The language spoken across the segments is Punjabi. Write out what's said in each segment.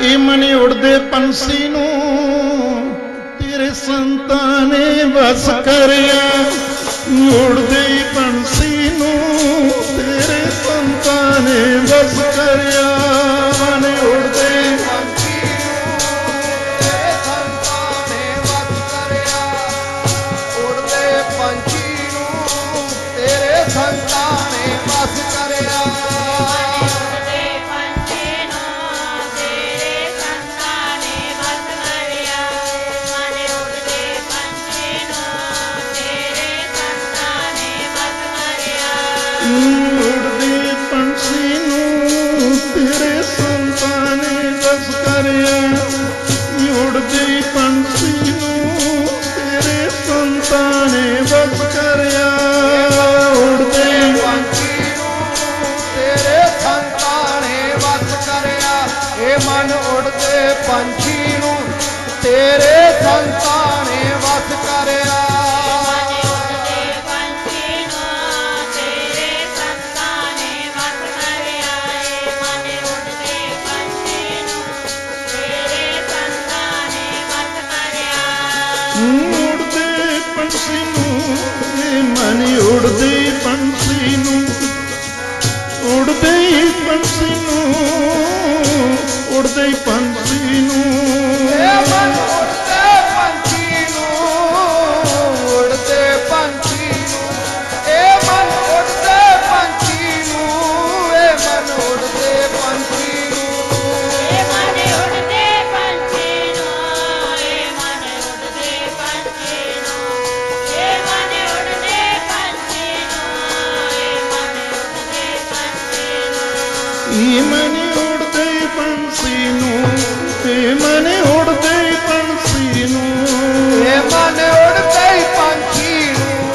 ਇਹ ਉੜਦੇ ਪੰਛੀ ਨੂੰ, ਤੇਰੇ ਸੰਤਾਂ ਨੇ ਵਸ ਕਰਿਆ। ਉੜਦੇ ਹੀ ਪੰਛੀ ਨੂੰ, ਤੇਰੇ ਸੰਤਾਂ ਨੇ ਵਸ ਕਰਿਆ। ਮਨ ਉੜਦੇ ਤੇਰੇ ਸੰਤਾਂ ਨੇ ਵਸ ਕਰਿਆ। ਉੜਦੇ ਪੰਛੀ ਨੂੰ ਤੇਰੇ ਸੰਤਾਂ ਨੇ ਵਸ ਕਰਿਆ ਉੜਦੇ ਪੰਛੀ ਨੂੰ ਤੇਰੇ ਸੰਤਾਂ ਨੇ ਵਸ ਕਰਿਆ ਉੜਦੇ ਪੰਛੀ ਨੂੰ ਤੇਰੇ ਸੰਤਾਂ ਨੇ ਵਸ ਕਰਿਆ। ਇਹ ਮਨ ਉੜਦੇ ਪੰਛੀ ਨੂੰ ਤੇਰੇ ਸੰਤਾਂ ਨੇ ਵਸ ਕਰਿਆ। see. ਇਹ ਮਨ ਉੜਦੇ ਪੰਛੀ ਨੂੰ ਇਹ ਮਨ ਉੜਦੇ ਪੰਛੀ ਨੂੰ ਇਹ ਮਨ ਉੜਦੇ ਪੰਛੀ ਨੂੰ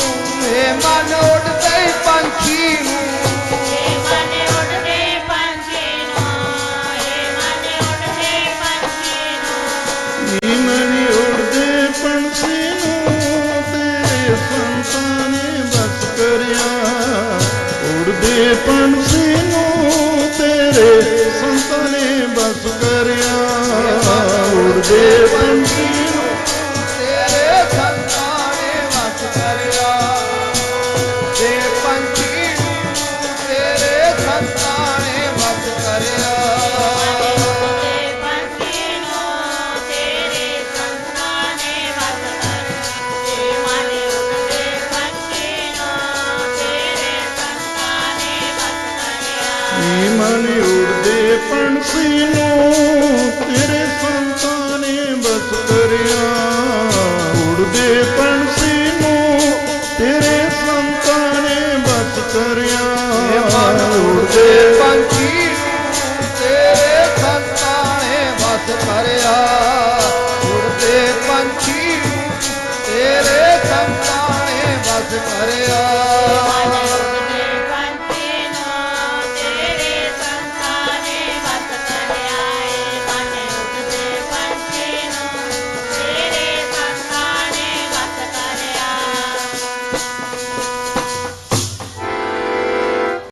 ਇਹ ਮਨ ਉੜਦੇ ਪੰਛੀ ਨੂੰ ਏ ਮਨ ਉੜਦੇ ਪੰਛੀ ਨੂੰ ਏ ਮਨ ਉੜਦੇ ਪੰਛੀ ਨੂੰ ਇਹ ਮਨ ਉੜਦੇ ਪੰਛੀ ਨੂੰ ਤੇਰੇ ਸੰਤਾਂ ਨੇ ਬਸ ਕਰਿਆ ਉੜਦੇ ਪੰਛੀ ਪੰਛੀ ਨੂੰ ਤੇਰੇ ਸੰਤਾਂ ਨੇ ਬਸ ਕਰਿਆ। ਉੜਦੇ ਪੰਛੀ ਨੂੰ ਤੇਰੇ ਸੰਤਾਂ ਨੇ ਬਸ ਕਰਿਆ। ਇਹ ਮਨ, ਉੜਦੇ ਪੰਛੀ ਨੂੰ ਤੇਰੇ ਸੰਤਾਂ ਨੇ ਬਸ ਕਰਿਆ। ਉੜਦੇ ਪੰਛੀ ਨੂੰ ਤੇਰੇ ਸੰਤਾਂ ਨੇ ਬਸ ਕਰਿਆ।